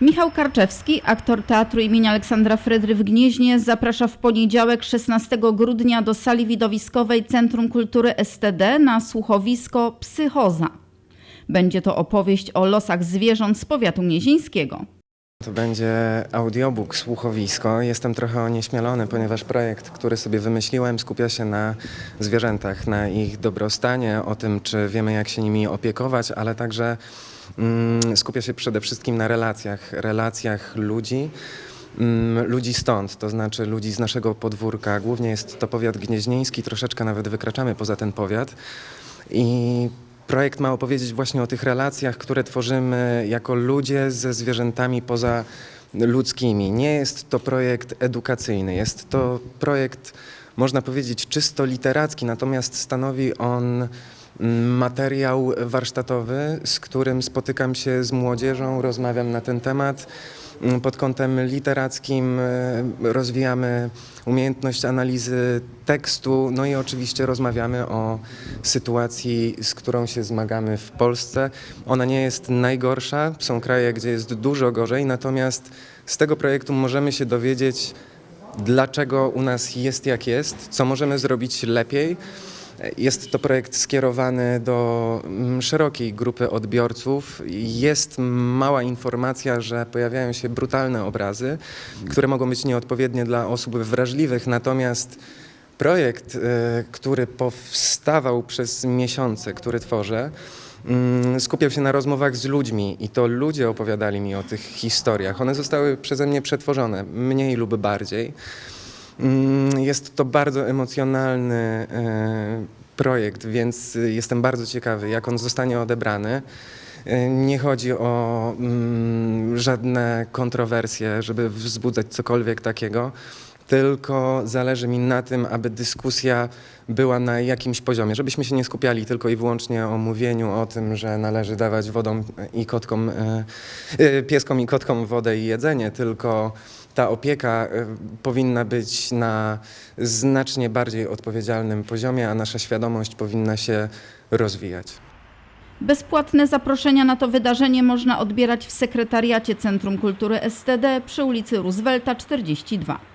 Michał Karczewski, aktor Teatru imienia Aleksandra Frydry w Gnieźnie, zaprasza w poniedziałek 16 grudnia do sali widowiskowej Centrum Kultury STD na słuchowisko Psychoza. Będzie to opowieść o losach zwierząt z powiatu gnieźnieńskiego. To będzie audiobook, słuchowisko. Jestem trochę onieśmielony, ponieważ projekt, który sobie wymyśliłem, skupia się na zwierzętach, na ich dobrostanie, o tym, czy wiemy, jak się nimi opiekować, ale także skupia się przede wszystkim na relacjach, relacjach ludzi. mm, Ludzi stąd, to znaczy ludzi z naszego podwórka. Głównie jest to powiat gnieźnieński, troszeczkę nawet wykraczamy poza ten powiat. I projekt ma opowiedzieć właśnie o tych relacjach, które tworzymy jako ludzie ze zwierzętami poza ludzkimi. Nie jest to projekt edukacyjny, jest to projekt, można powiedzieć, czysto literacki, natomiast stanowi on mm, materiał warsztatowy, z którym spotykam się z młodzieżą, rozmawiam na ten temat. Mm, Pod kątem literackim e, rozwijamy umiejętność analizy tekstu, no i oczywiście rozmawiamy o sytuacji, z którą się zmagamy w Polsce. Ona nie jest najgorsza, są kraje, gdzie jest dużo gorzej, natomiast z tego projektu możemy się dowiedzieć, dlaczego u nas jest jak jest, co możemy zrobić lepiej. Jest to projekt skierowany do mm, szerokiej grupy odbiorców. Jest mała informacja, że pojawiają się brutalne obrazy, które mogą być nieodpowiednie dla osób wrażliwych, natomiast projekt, y, który powstawał przez miesiące, który tworzę, mm, skupiał się na rozmowach z ludźmi i to ludzie opowiadali mi o tych historiach. One zostały przeze mnie przetworzone, mniej lub bardziej. Mm, Jest to bardzo emocjonalny e, projekt, więc y, jestem bardzo ciekawy, jak on zostanie odebrany. E, Nie chodzi o mm, żadne kontrowersje, żeby wzbudzać cokolwiek takiego, tylko zależy mi na tym, aby dyskusja była na jakimś poziomie, żebyśmy się nie skupiali tylko i wyłącznie o mówieniu o tym, że należy dawać wodom i kotkom, e, e, pieskom i kotkom wodę i jedzenie, tylko ta opieka e, powinna być na znacznie bardziej odpowiedzialnym poziomie, a nasza świadomość powinna się rozwijać. Bezpłatne zaproszenia na to wydarzenie można odbierać w sekretariacie Centrum Kultury STD przy ulicy Roosevelta 42.